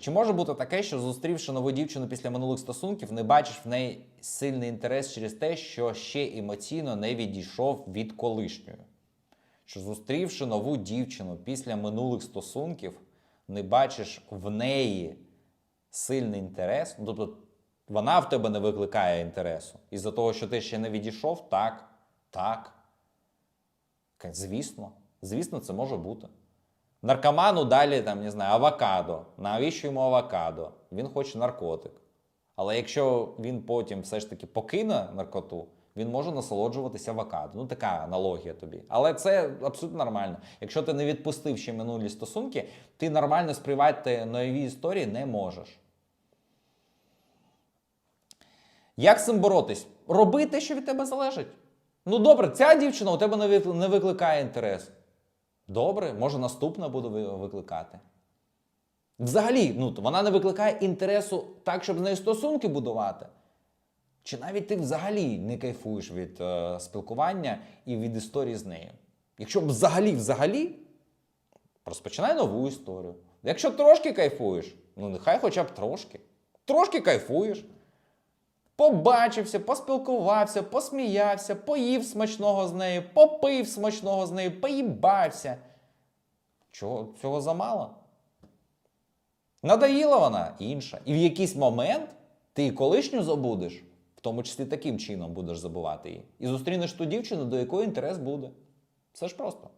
Чи може бути таке, що зустрівши нову дівчину після минулих стосунків, не бачиш в неї сильний інтерес через те, що ще емоційно не відійшов від колишньої? Що зустрівши нову дівчину після минулих стосунків, не бачиш в неї сильний інтерес, ну, тобто вона в тебе не викликає інтересу. Із-за того, що ти ще не відійшов, так, так. Звісно, звісно, це може бути. Наркоману далі, там, не знаю, авокадо. Навіщо йому авокадо? Він хоче наркотик. Але якщо він потім все ж таки покине наркоту, він може насолоджуватися авокадо. Ну, така аналогія тобі. Але це абсолютно нормально. Якщо ти не відпустив ще минулі стосунки, ти нормально сприймати нові історії не можеш. Як з цим боротись? Роби те, що від тебе залежить. Ну добре, ця дівчина у тебе не викликає інтерес. Добре, може наступна буде викликати. Взагалі, ну, вона не викликає інтересу так, щоб з нею стосунки будувати. Чи навіть ти взагалі не кайфуєш від е, спілкування і від історії з нею? Якщо взагалі, взагалі, розпочинай нову історію. Якщо трошки кайфуєш, ну нехай хоча б трошки. Трошки кайфуєш. Побачився, поспілкувався, посміявся, поїв смачного з нею, попив смачного з нею, поїбався. Чого цього замало? Надоїла вона інша. І в якийсь момент ти і колишню забудеш, в тому числі таким чином будеш забувати її. І зустрінеш ту дівчину, до якої інтерес буде. Все ж просто.